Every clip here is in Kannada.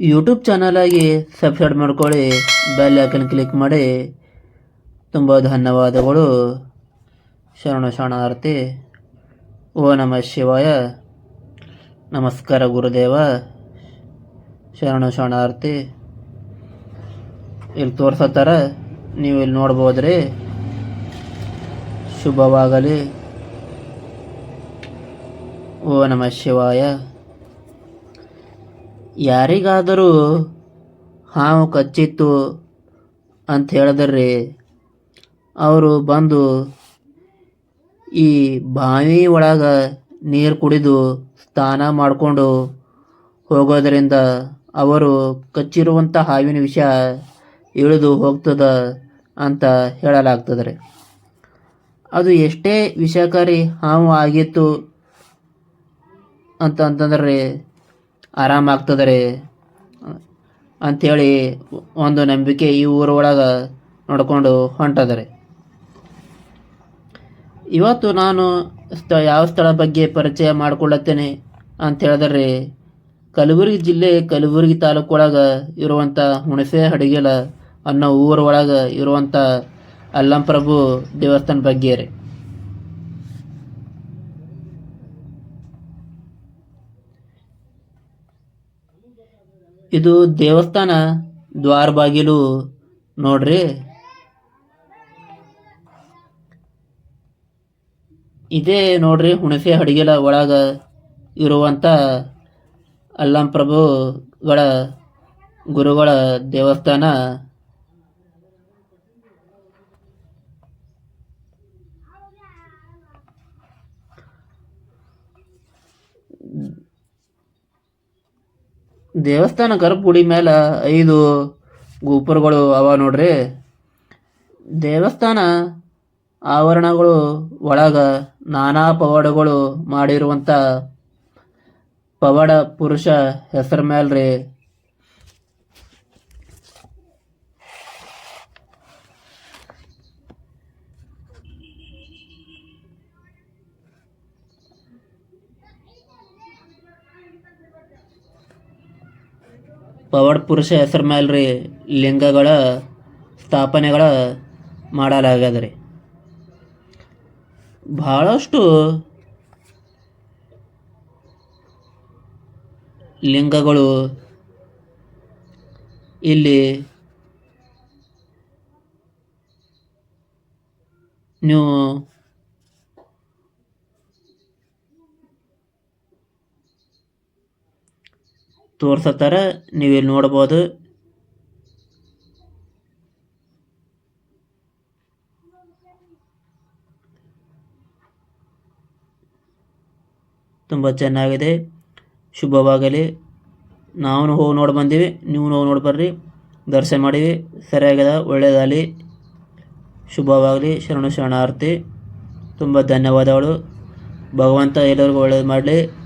ಯೂಟ್ಯೂಬ್ ಚಾನಲಾಗಿ ಸಬ್ಸ್ಕ್ರೈಬ್ ಮಾಡ್ಕೊಳ್ಳಿ ಬೆಲ್ ಐಕನ್ ಕ್ಲಿಕ್ ಮಾಡಿ. ತುಂಬ ಧನ್ಯವಾದಗಳು. ಶರಣ ಶರಣಾರ್ಥಿ. ಓ ನಮ ಶಿವಾಯ. ನಮಸ್ಕಾರ ಗುರುದೇವ. ಶರಣ ಶರಣಾರ್ಥಿ. ಇಲ್ಲಿ ತೋರ್ಸತ್ತಾರ, ನೀವು ಇಲ್ಲಿ ನೋಡ್ಬೋದ್ರಿ. ಶುಭವಾಗಲಿ. ಓ ನಮ ಶಿವಾಯ. ಯಾರಿಗಾದರೂ ಹಾವು ಕಚ್ಚಿತ್ತು ಅಂತ ಹೇಳಿದ್ರಿ, ಅವರು ಬಂದು ಈ ಬಾವಿ ಒಳಗೆ ನೀರು ಕುಡಿದು ಸ್ನಾನ ಮಾಡಿಕೊಂಡು ಹೋಗೋದರಿಂದ ಅವರು ಕಚ್ಚಿರುವಂಥ ಹಾವಿನ ವಿಷ ಇಳಿದು ಹೋಗ್ತದ ಅಂತ ಹೇಳಲಾಗ್ತದೆ ರೀ ಅದು ಎಷ್ಟೇ ವಿಷಕಾರಿ ಹಾವು ಆಗಿತ್ತು ಅಂತ ಅಂತಂದ್ರೆ ರೀ ಆರಾಮಾಗ್ತದೆ ಅಂಥೇಳಿ ಒಂದು ನಂಬಿಕೆ ಈ ಊರೊಳಗೆ ನೋಡ್ಕೊಂಡು ಹೊಂಟದ ರೀ. ಇವತ್ತು ನಾನು ಸ್ಥ, ಯಾವ ಸ್ಥಳ ಬಗ್ಗೆ ಪರಿಚಯ ಮಾಡಿಕೊಳ್ಳುತ್ತೇನೆ ಅಂತ ಹೇಳಿದ್ರೆ ಕಲಬುರಗಿ ಜಿಲ್ಲೆ ಕಲಬುರಗಿ ತಾಲೂಕು ಒಳಗೆ ಇರುವಂಥ ಹುಣಸೆ ಹಡಗಿಲ ಅನ್ನೋ ಊರೊಳಗೆ ಇರುವಂಥ ಅಲ್ಲಂಪ್ರಭು ದೇವಸ್ಥಾನ ಬಗ್ಗೆ ರೀ. ಇದು ದೇವಸ್ಥಾನ ದ್ವಾರ ಬಾಗಿಲು ನೋಡ್ರಿ. ಇದೇ ನೋಡ್ರಿ ಹುಣಸೆ ಹಡಗಿಲ ಒಳಗ ಇರುವಂಥ ಅಲ್ಲಂಪ್ರಭುಗಳ ಗುರುಗಳ ದೇವಸ್ಥಾನ. ದೇವಸ್ಥಾನ ಕರಪುಡಿ ಮೇಲೆ ಐದು ಗೋಪುರಗಳು ಅವ ನೋಡ್ರಿ. ದೇವಸ್ಥಾನ ಆವರಣಗಳು ಒಳಗ ನಾನಾ ಪವಾಡಗಳು ಮಾಡಿರುವಂಥ ಪವಾಡ ಪುರುಷ ಹೆಸರು ಮೇಲ್ರಿ ಪವಾಡ ಪುರುಷ ಹೆಸರ ರೀ ಲಿಂಗಗಳ ಸ್ಥಾಪನೆಗಳ ಮಾಡಲಾಗ್ಯದ ರೀ ಭಾಳಷ್ಟು ಲಿಂಗಗಳು ಇಲ್ಲಿ ನೀವು ತೋರ್ಸತ್ತಾರ ನೀವು ಇಲ್ಲಿ ನೋಡ್ಬೋದು. ತುಂಬ ಚೆನ್ನಾಗಿದೆ. ಶುಭವಾಗಲಿ. ನಾವು ಹೋಗಿ ನೋಡಿ ಬಂದೀವಿ. ನೀವು ಹೋಗಿ ನೋಡಿ ಬರ್ರಿ. ದರ್ಶನ ಮಾಡೀವಿ. ಸರಿಯಾಗಿದೆ. ಒಳ್ಳೆಯದಾಗಲಿ ಶುಭವಾಗಲಿ. ಶರಣು ಶರಣಾರ್ಥಿ. ತುಂಬ ಧನ್ಯವಾದಗಳು. ಭಗವಂತ ಎಲ್ಲರಿಗೂ ಒಳ್ಳೇದು ಮಾಡಲಿ.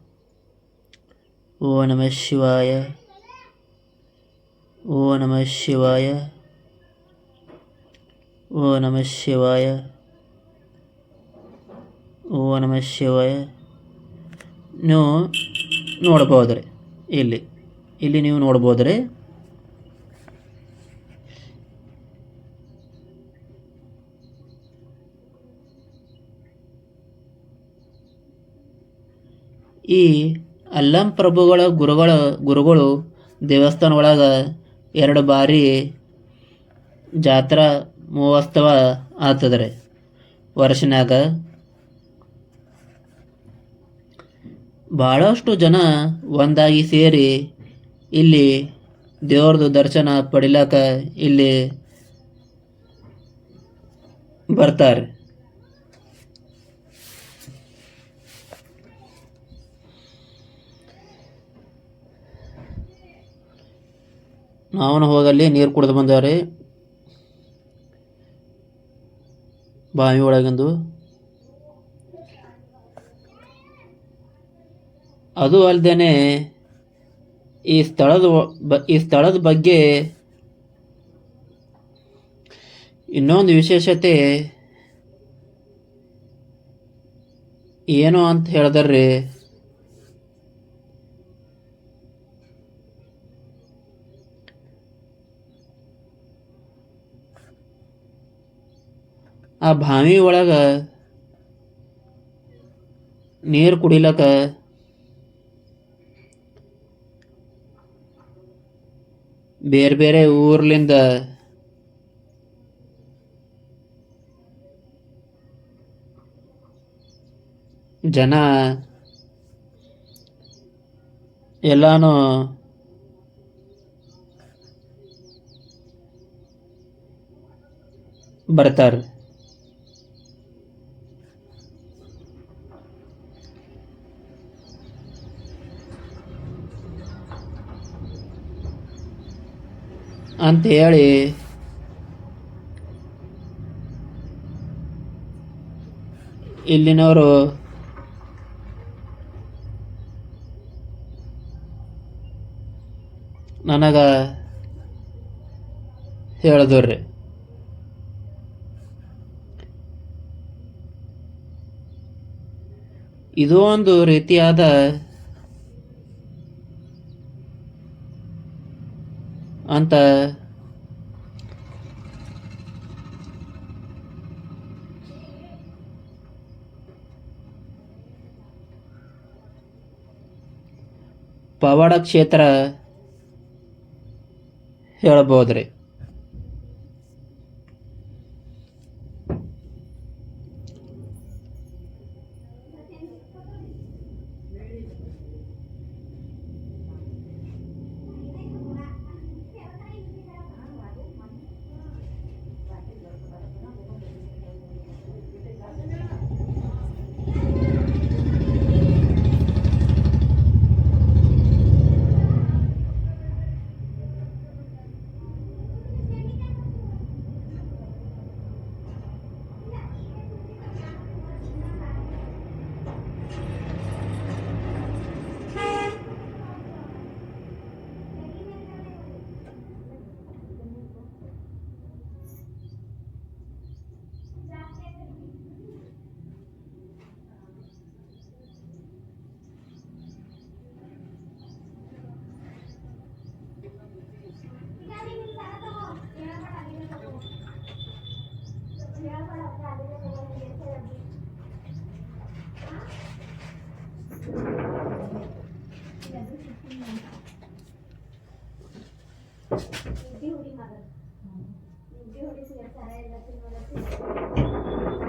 ಓ ನಮಃ ಶಿವಾಯ. ಓ ನಮಃ ಶಿವಾಯ. ಓ ನಮಃ ಶಿವಾಯ. ಓ ನಮಃ ಶಿವಾಯ. ನೀವು ನೋಡ್ಬೋದ್ರಿ ಇಲ್ಲಿ ಇಲ್ಲಿ ನೀವು ನೋಡ್ಬೋದ್ರಿ ಈ ಅಲ್ಲಂ ಪ್ರಭುಗಳ ಗುರುಗಳ ಗುರುಗಳು ದೇವಸ್ಥಾನ ಒಳಗೆ ಎರಡು ಬಾರಿ ಜಾತ್ರಾ ಮಹೋತ್ಸವ ಆತದ್ರಿ. ವರ್ಷನಾಗ ಭಾಳಷ್ಟು ಜನ ಒಂದಾಗಿ ಸೇರಿ ಇಲ್ಲಿ ದೇವ್ರದ್ದು ದರ್ಶನ ಪಡಿಲಾಕ ಇಲ್ಲಿ ಬರ್ತಾರೆ. ನಾವನು ಹೋಗಲ್ಲಿ ನೀರು ಕುಡಿದು ಬಂದವ್ರಿ ಬಾವಿ ಒಳಗಿಂದು. ಅದು ಅಲ್ಲದೆ ಈ ಸ್ಥಳದ ಈ ಸ್ಥಳದ ಬಗ್ಗೆ ಇನ್ನೊಂದು ವಿಶೇಷತೆ ಏನು ಅಂತ ಹೇಳಿದ್ರಿ ಆ ಬಾವಿ ಒಳಗೆ ನೀರು ಕುಡಿಲಕ್ಕ ಬೇರೆ ಬೇರೆ ಊರ್ಲಿಂದ ಜನ ಎಲ್ಲಾನು ಬರ್ತಾರೆ. ಅಂತ ಹೇಳಿ. ಇಲ್ಲಿನವರು ನನಗ ಹೇಳಿದ್ರಿ ಇದು ಒಂದು ರೀತಿಯಾದ ಅಂತ. ಪವಾಡ ಕ್ಷೇತ್ರ ಹೇಳ್ಬೋದ್ರಿ ड्युटी मला ड्युटी सिलेक्ट करायला तुम्हाला